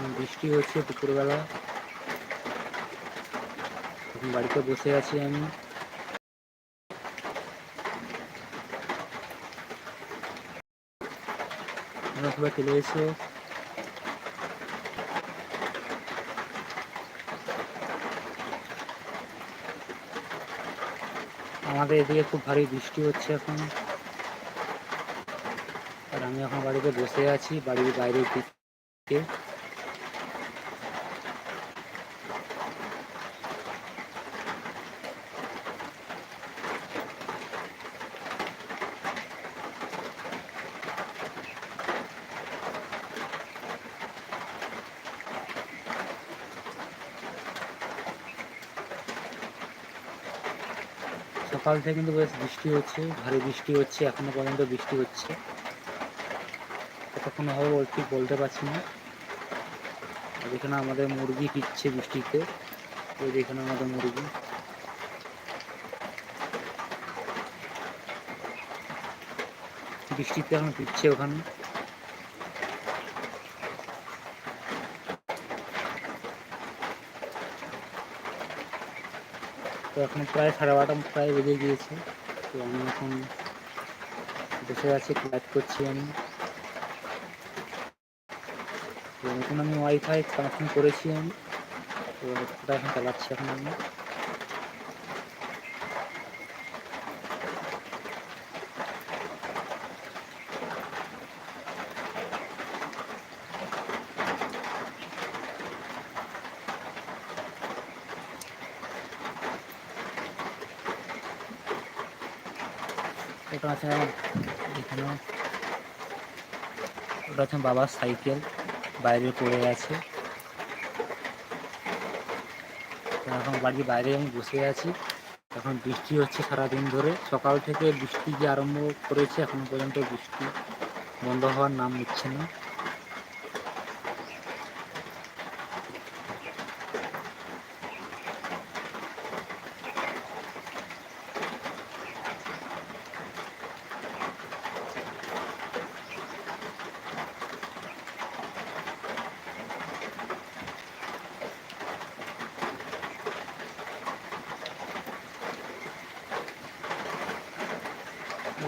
এখন বৃষ্টি হচ্ছে দুপুরবেলা। বাড়িতে বসে আছি আমি। তোমরা চলে এসো। আমাদের এদিকে খুব ভারী বৃষ্টি হচ্ছে এখন। আর আমি এখন বাড়িতে বসে আছি, বাড়ির বাইরের দিকে। সকাল থেকে কিন্তু বেশ বৃষ্টি হচ্ছে, ভারী বৃষ্টি হচ্ছে, এখনও পর্যন্ত বৃষ্টি হচ্ছে। কতক্ষণ হবে ঠিক বলতে পারছি না। এখানে আমাদের মুরগি পিচ্ছে বৃষ্টিতে। ওই যে এখানে আমাদের মুরগি। বৃষ্টিতে এখন পিচ্ছে ওখানে। তো এখন প্রায় সাড়ে বারোটা প্রায় বেজে গিয়েছে। তো আমি এখন বসে আছি ক্লাস করছি আমি। তো নতুন আমি ওয়াইফাই কানেকশন করেছি আমি। তো এখন চালাচ্ছি এখন আমি। ওটা আছে এখানে ওটা আছে বাবার সাইকেল, বাইরে পড়ে আছে। এখন বাড়ির বাইরে আমি বসে আছি। এখন বৃষ্টি হচ্ছে সারাদিন ধরে। সকাল থেকে বৃষ্টি যে আরম্ভ করেছে, এখন পর্যন্ত বৃষ্টি বন্ধ হওয়ার নাম নিচ্ছে না।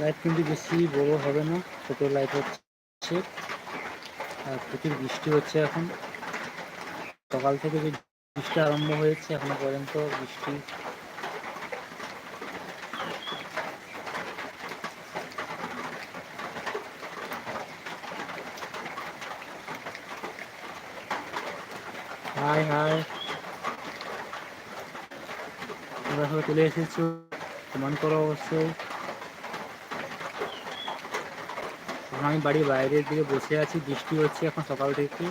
লাইট কিন্তু বেশি বড় হবে না, ছোট লাইট হচ্ছে। আর প্রচুর বৃষ্টি হচ্ছে এখন। সকাল থেকে যে বৃষ্টি আরম্ভ হয়েছে, এখনও পর্যন্ত বৃষ্টি হাই হাই তোমরা সবাই চলে এসেছ কমেন্ট করো অবশ্যই। এখন আমি বাড়ির বাইরের দিকে বসে আছি, বৃষ্টি হচ্ছে এখন সকাল থেকে।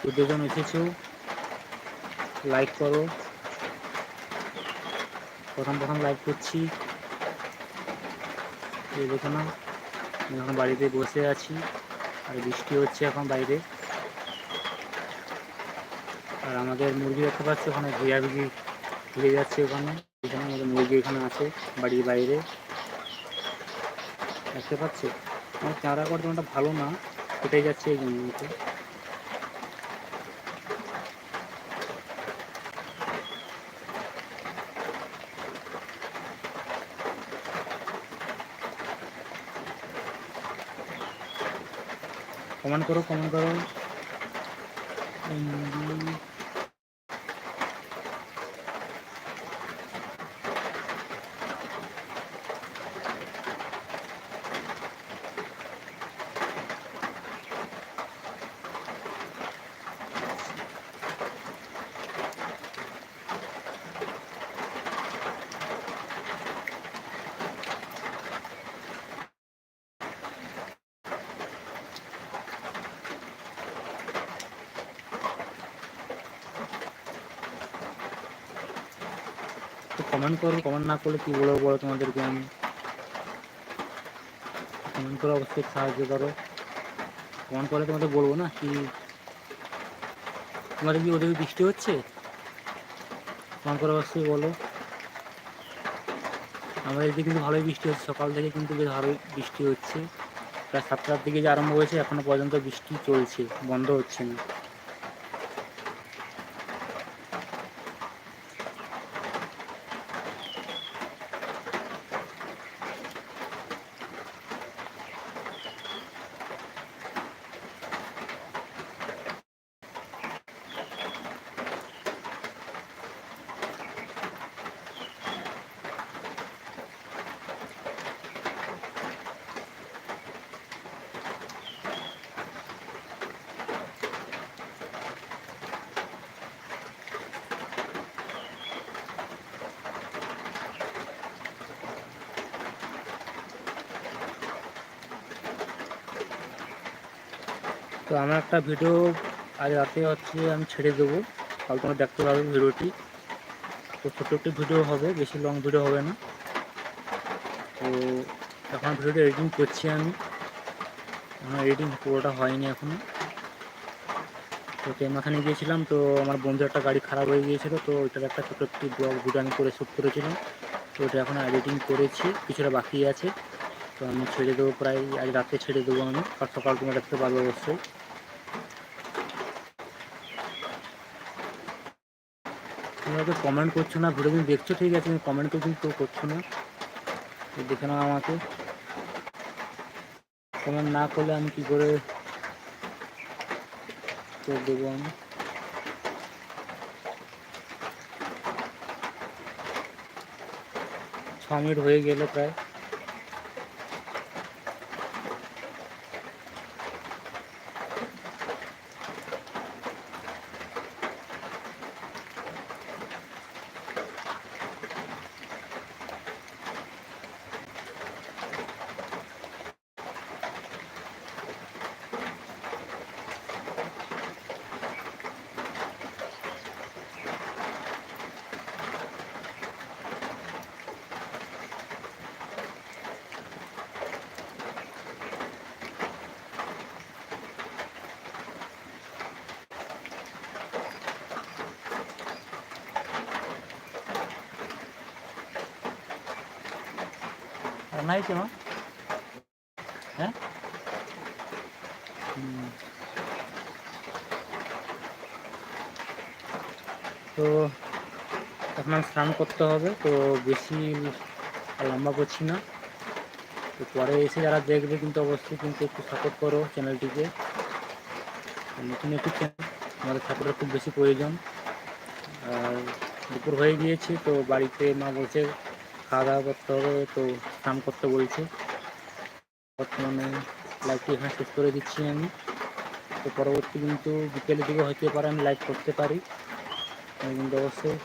তো দুজন এসেছ। লাইক করো। প্রথম প্রথম লাইক করছি। দেখো না, আমি এখন বাড়িতে বসে আছি। আর বৃষ্টি হচ্ছে এখন বাইরে। আর আমাদের মুরগি দেখতে পাচ্ছি ওখানে ভিজি ভিজে যাচ্ছে ওখানে। এখানে আমাদের মুরগি এখানে আছে, বাড়ির বাইরে। দেখতে পাচ্ছি আমার চারা কর্তনটা ভালো না কেটে যাচ্ছে এই জন্য। কমেন্ট করো কমেন্ট করো কমেন্ট করো কমেন্ট না করলে কি বলব বলো তোমাদেরকে আমি? কমেন্ট করে অবশ্যই সাহায্য করো। কমেন্ট করলে তোমাদের বলব না কি? তোমাদের কি ওদের বৃষ্টি হচ্ছে? কমেন্ট করে অবশ্যই বলো। আমাদের এদিকে কিন্তু ভালোই বৃষ্টি হচ্ছে। সকাল থেকে কিন্তু বেশ ভালোই বৃষ্টি হচ্ছে। প্রায় সাতটার দিকে যে আরম্ভ হয়েছে, এখনও পর্যন্ত বৃষ্টি চলছে, বন্ধ হচ্ছে না। তো আমার একটা ভিডিও আজ রাতে হচ্ছে আমি ছেড়ে দেবো। কাল তোমরা দেখতে পাবে ভিডিওটি তো ছোটো একটি ভিডিও হবে, বেশি লং ভিডিও হবে না। তো এখন ভিডিওটা এডিটিং করছি আমি। আমার এডিটিং পুরোটা হয়নি এখনও তো টেমাখানে গিয়েছিলাম, তো আমার বন্ধু একটা গাড়ি খারাপ হয়ে গিয়েছিল, তো ওইটার একটা ছোটো একটি ব্লগ ভিডিও আমি করে শ্যুট করেছিলাম। তো ওটা এখন এডিটিং করেছি, কিছুটা বাকি আছে। তো আমি ছেড়ে দেবো প্রায়, আজ রাতে ছেড়ে দেবো আমি। কাল সকাল তোমরা দেখতে পারব অবশ্যই। তোমরা তো কমেন্ট করছ না, ভিডিও তুমি দেখছ, ঠিক আছে, তুমি কমেন্ট তো কিন্তু করছ না। দেখে নাও আমাকে। কমেন্ট না করলে আমি কী করে করে দেবো আমি? ছ মিনিট হয়ে গেল প্রায়। রান্না হয়েছে হ্যাঁ তো এখন স্নান করতে হবে, তো বেশি লম্বা করছি না। তো পরে এসে যারা দেখবে কিন্তু অবশ্যই কিন্তু একটু সাপোর্ট করো চ্যানেলটিকে নতুন একটু আমাদের সাপোর্টের খুব বেশি প্রয়োজন। আর দুপুর হয়ে গিয়েছে, তো বাড়িতে মা বলছে খাওয়া দাওয়া করতে হবে, তো স্নান করতে বলছে। বর্তমানে লাইভটি এখানে শেষ করে দিচ্ছি আমি। তো পরবর্তী কিন্তু বিকেলের দিকে হয়তো পারে আমি লাইভ করতে পারি। কিন্তু অবশ্যই